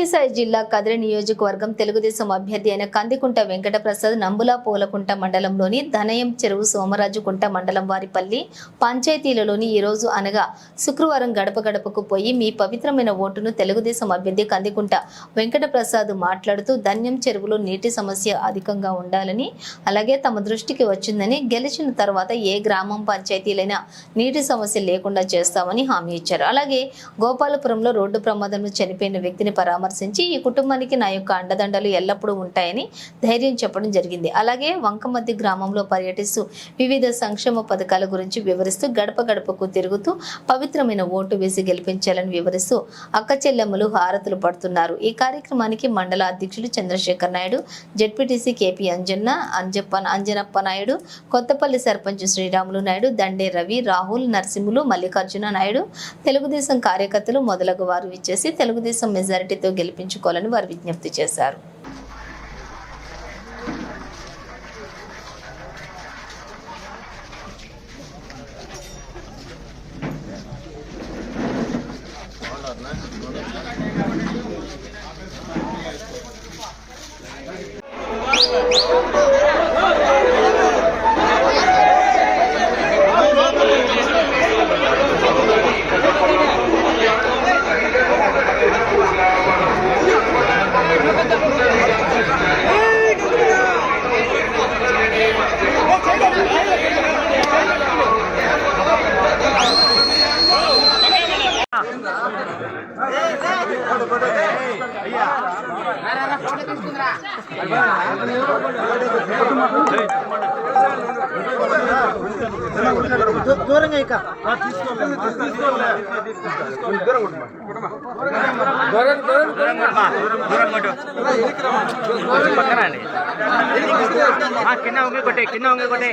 సత్యసాయి జిల్లా కదిరి నియోజకవర్గం తెలుగుదేశం అభ్యర్థి అయిన కందికుంట వెంకటప్రసాద్ నంబుల పూలకుంట మండలంలోని ధనయం చెరువు సోమరాజుకుంట మండలం వారిపల్లి పంచాయతీలలోని ఈరోజు అనగా శుక్రవారం గడప గడపకు పోయి మీ పవిత్రమైన ఓటును తెలుగుదేశం అభ్యర్థి కందికుంట వెంకటప్రసాద్ మాట్లాడుతూ ధన్యం చెరువులో నీటి సమస్య అధికంగా ఉండాలని అలాగే తమ దృష్టికి వచ్చిందని గెలిచిన తర్వాత ఏ గ్రామం పంచాయతీలైనా నీటి సమస్య లేకుండా చేస్తామని హామీ ఇచ్చారు. అలాగే గోపాలపురంలో రోడ్డు ప్రమాదంలో చనిపోయిన వ్యక్తిని పరామర్శించి ఈ కుటుంబానికి నా యొక్క అండదండలు ఎల్లప్పుడూ ఉంటాయని ధైర్యం చెప్పడం జరిగింది. అలాగే వంకమద్ది గ్రామంలో పర్యటిస్తూ వివిధ సంక్షేమ పథకాల గురించి వివరిస్తూ గడప గడపకు తిరుగుతూ పవిత్రమైన ఓటు వేసి గెలిపించాలని వివరిస్తూ అక్క చెల్లెమ్మలు హారతులు పడుతున్నారు. ఈ కార్యక్రమానికి మండల అధ్యక్షులు చంద్రశేఖర్ నాయుడు జడ్పీటీసీ కేపీ అంజన్న అంజప్ప అంజనప్ప నాయుడు కొత్తపల్లి సర్పంచ్ శ్రీరాములు నాయుడు దండే రవి రాహుల్ నరసింహులు మల్లికార్జున నాయుడు తెలుగుదేశం కార్యకర్తలు మొదలగు వారు ఇచ్చేసి తెలుగుదేశం మెజారిటీతో గెలిపించుకోవాలని వారు విజ్ఞప్తి చేశారు. దూరంగా ఇక కింద ఉంగి కొట్టే కింద ఉంగి కొట్టే.